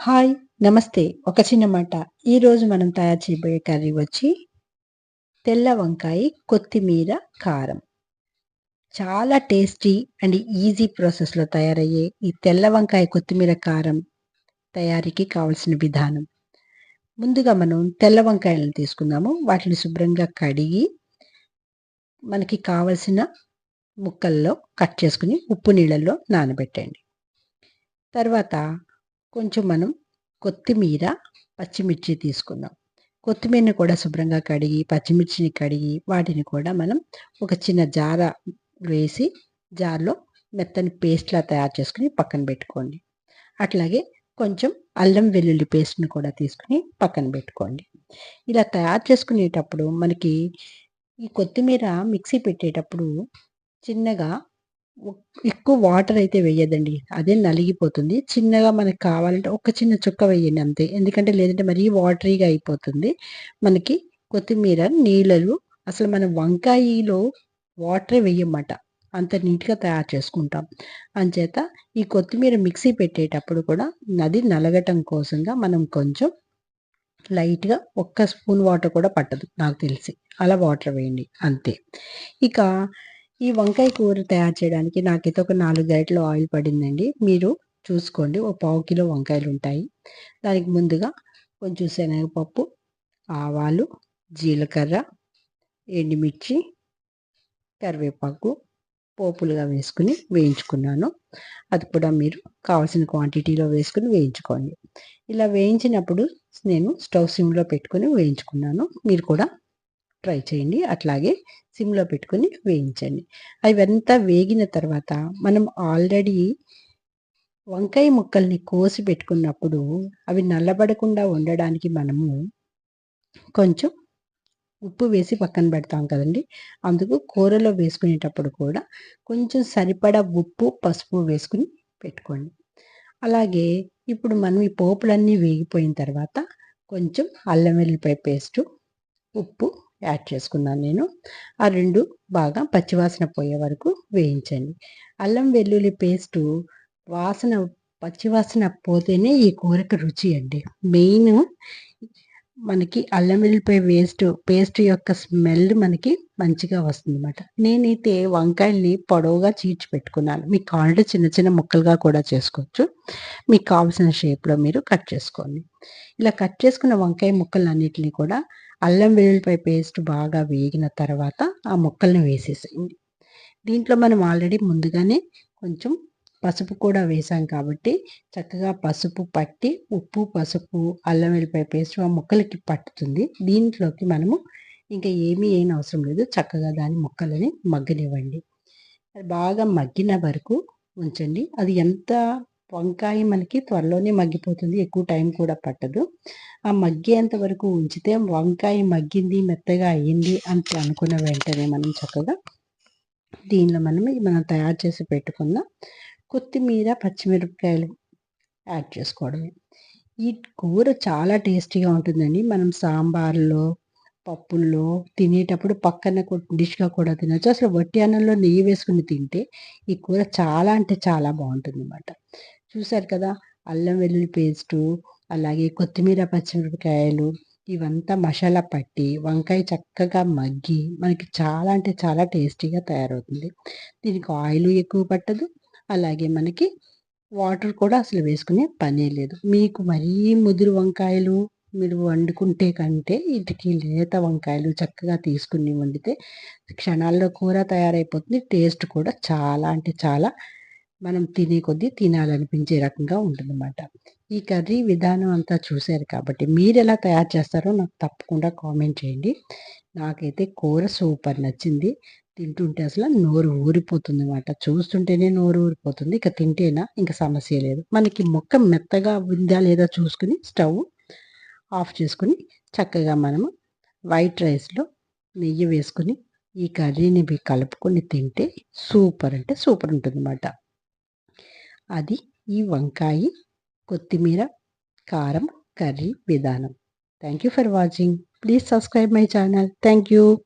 Hi నమస్తే. ఒక చిన్న మాట. ఈరోజు మనం తయారు చేయబోయే కర్రీ వచ్చి తెల్ల వంకాయ కొత్తిమీర కారం. చాలా టేస్టీ అండ్ ఈజీ ప్రాసెస్లో తయారయ్యే ఈ తెల్ల వంకాయ కొత్తిమీర కారం తయారీకి కావలసిన విధానం. ముందుగా మనం తెల్ల వంకాయలను తీసుకుందాము. వాటిని శుభ్రంగా కడిగి మనకి కావలసిన ముక్కల్లో కట్ చేసుకుని ఉప్పు నీళ్ళల్లో నానబెట్టండి తర్వాత కొంచెం మనం కొత్తిమీర పచ్చిమిర్చి తీసుకుందాం. కొత్తిమీరని కూడా శుభ్రంగా కడిగి పచ్చిమిర్చిని కడిగి వాటిని కూడా మనం ఒక చిన్న జార వేసి జార్లో మెత్తని పేస్ట్లా తయారు చేసుకుని పక్కన పెట్టుకోండి. అట్లాగే కొంచెం అల్లం వెల్లుల్లి పేస్ట్ని కూడా తీసుకుని పక్కన పెట్టుకోండి. ఇలా తయారు చేసుకునేటప్పుడు మనకి ఈ కొత్తిమీర మిక్సీ పెట్టేటప్పుడు చిన్నగా ఎక్కువ వాటర్ అయితే వేయదండి అదే నలిగిపోతుంది. చిన్నగా మనకు కావాలంటే ఒక చిన్న చుక్క వేయండి అంతే. ఎందుకంటే లేదంటే మరీ వాటరీగా అయిపోతుంది. మనకి కొత్తిమీర నీళ్ళలు అసలు మన వంకాయలో వాటరే వేయమాట. అంత నీట్గా తయారు చేసుకుంటాం. అంచేత ఈ కొత్తిమీర మిక్సీ పెట్టేటప్పుడు కూడా నది నలగటం కోసంగా మనం కొంచెం లైట్గా ఒక్క స్పూన్ వాటర్ కూడా పట్టదు నాకు తెలిసి. అలా వాటర్ వేయండి. అంతే. ఇక ఈ వంకాయ కూర తయారు చేయడానికి నాకైతే ఒక నాలుగు గరిటలు ఆయిల్ పడిందండి. మీరు చూసుకోండి. ఒక పావు కిలో వంకాయలు ఉంటాయి. దానికి ముందుగా కొంచెం శనగపప్పు ఆవాలు జీలకర్ర ఎండుమిర్చి కరివేపాకు పోపులుగా వేసుకుని వేయించుకున్నాను. అది కూడా మీరు కావాల్సిన క్వాంటిటీలో వేసుకుని వేయించుకోండి. ఇలా వేయించినప్పుడు నేను స్టవ్ సిమ్లో పెట్టుకొని వేయించుకున్నాను. మీరు కూడా ట్రై చేయండి. అట్లాగే సిమ్లో పెట్టుకుని వేయించండి. అవంతా వేగిన తర్వాత మనం ఆల్రెడీ వంకాయ ముక్కల్ని కోసి పెట్టుకున్నప్పుడు అవి నల్లబడకుండా ఉండడానికి మనము కొంచెం ఉప్పు వేసి పక్కన పెడతాం కదండి. అందుకు కూరలో వేసుకునేటప్పుడు కూడా కొంచెం సరిపడా ఉప్పు పసుపు వేసుకుని పెట్టుకోండి. అలాగే ఇప్పుడు మనం ఈ పోపులన్నీ వేగిపోయిన తర్వాత కొంచెం అల్లం వెల్లిపాయ పేస్టు ఉప్పు యాడ్ చేసుకున్నాను నేను. ఆ రెండు బాగా పచ్చివాసన పోయే వరకు వేయించండి. అల్లం వెల్లుల్లి పేస్టు వాసన పచ్చివాసన పోతేనే ఈ కూరకు రుచి అండి. మెయిన్ మనకి అల్లం వెల్లిపాయ వేస్ట్ పేస్ట్ యొక్క స్మెల్ మనకి మంచిగా వస్తుంది అనమాట నేనైతే వంకాయల్ని పొడవుగా చీడ్చి పెట్టుకున్నాను. మీకు కావాలంటే చిన్న చిన్న ముక్కలుగా కూడా చేసుకోవచ్చు. మీకు కావాల్సిన షేప్లో మీరు కట్ చేసుకోండి. ఇలా కట్ చేసుకున్న వంకాయ ముక్కలన్నిటిని కూడా అల్లం వెల్లుల్లిపాయ పేస్ట్ బాగా వేగిన తర్వాత ఆ ముక్కల్ని వేసేసేయండి. దీంట్లో మనం ఆల్రెడీ ముందుగానే కొంచెం పసుపు కూడా వేసాం కాబట్టి చక్కగా పసుపు పట్టి ఉప్పు పసుపు అల్లం వెల్లిపాయ పేస్ట్ ఆ ముక్కలకి పట్టుతుంది. దీంట్లోకి మనము ఇంకా ఏమీ ఏం అవసరం లేదు. చక్కగా దాని ముక్కలని మగ్గనివ్వండి. బాగా మగ్గిన వరకు ఉంచండి. అది ఎంత వంకాయ మనకి త్వరలోనే మగ్గిపోతుంది ఎక్కువ టైం కూడా పట్టదు. ఆ మగ్గేంత వరకు ఉంచితే వంకాయ మగ్గింది మెత్తగా అయ్యింది అని అనుకున్న వెంటనే మనం చక్కగా దీనిలో మనం మనం తయారు చేసి పెట్టుకున్న కొత్తిమీర పచ్చిమిరపకాయలు యాడ్ చేసుకోవడమే. ఈ కూర చాలా టేస్టీగా ఉంటుందండి. మనం సాంబార్లో పప్పుల్లో తినేటప్పుడు పక్కన డిష్గా కూడా తినచ్చు. అసలు వట్టి అన్నంలో నెయ్యి వేసుకుని తింటే ఈ కూర చాలా అంటే చాలా బాగుంటుంది అన్నమాట చూసారు కదా? అల్లం వెల్లుల్లి పేస్టు అలాగే కొత్తిమీర పచ్చిమిరపకాయలు ఇవంతా మసాలా పట్టి వంకాయ చక్కగా మగ్గి మనకి చాలా అంటే చాలా టేస్టీగా తయారవుతుంది. దీనికి ఆయిల్ ఎక్కువ పట్టదు అలాగే మనకి వాటర్ కూడా అసలు వేసుకునే పనే లేదు. మీకు మరీ ముదురు వంకాయలు మీరు వండుకుంటే కంటే వీటికి లేత వంకాయలు చక్కగా తీసుకుని వండితే క్షణాల్లో కూర తయారైపోతుంది టేస్ట్ కూడా చాలా అంటే చాలా మనం తినే కొద్దీ తినాలనిపించే రకంగా ఉంటుందన్నమాట. ఈ కర్రీ విధానం అంతా చూశారు కాబట్టి మీరు ఎలా తయారు చేస్తారో నాకు తప్పకుండా కామెంట్ చేయండి. నాకైతే కూర సూపర్ నచ్చింది. తింటుంటే అసలు నోరు ఊరిపోతుంది అనమాట చూస్తుంటేనే నోరు ఊరిపోతుంది. ఇక తింటేనా? ఇంకా సమస్య లేదు. మనకి మొక్క మెత్తగా ఉందా లేదా చూసుకుని స్టవ్ ఆఫ్ చేసుకుని చక్కగా మనము వైట్ రైస్లో నెయ్యి వేసుకుని ఈ కర్రీని కలుపుకొని తింటే సూపర్ అంటే సూపర్ ఉంటుంది అన్నమాట అది ఈ వంకాయ కొత్తిమీర కారం కర్రీ విధానం. Thank you for watching please subscribe my channel thank you